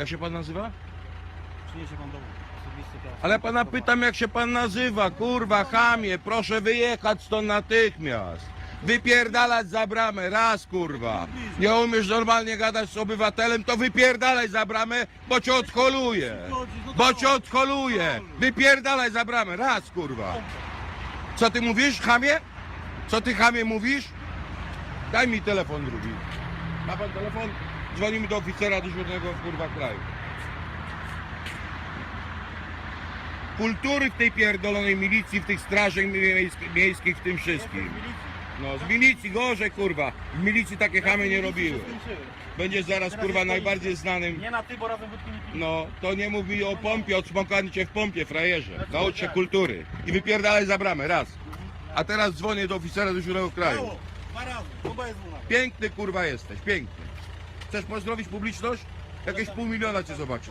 Jak się pan nazywa? Przyniesie pan dowód osobisty teraz. Ale pana pytam jak się pan nazywa, kurwa, chamie, proszę wyjechać stąd natychmiast. Wypierdalać za bramę, raz kurwa. Nie umiesz normalnie gadać z obywatelem, to wypierdalaj za bramę, bo cię odholuje. Bo cię odholuje. Wypierdalaj za bramę, raz kurwa. Co ty mówisz, chamie? Co ty chamie mówisz? Daj mi telefon drugi. Ma pan telefon? Dzwonimy do oficera dyżurnego kurwa kraju. Kultury w tej pierdolonej milicji, w tych strażach miejskich, miejskich, w tym wszystkim. No, z milicji gorzej, kurwa. W milicji takie chamy nie robiły. Będziesz zaraz, kurwa, najbardziej znanym. Nie na ty, bo razem wódki nie pili. No, to nie mów mi o pompie, odsmokanie cię w pompie, frajerze. Naucz się kultury. I wypierdalaj za bramę, raz. A teraz dzwonię do oficera dyżurnego kraju. Dwa razy, jest. Piękny, kurwa, jesteś, piękny. Chcesz pozdrowić publiczność? Jakieś pół miliona cię zobaczy.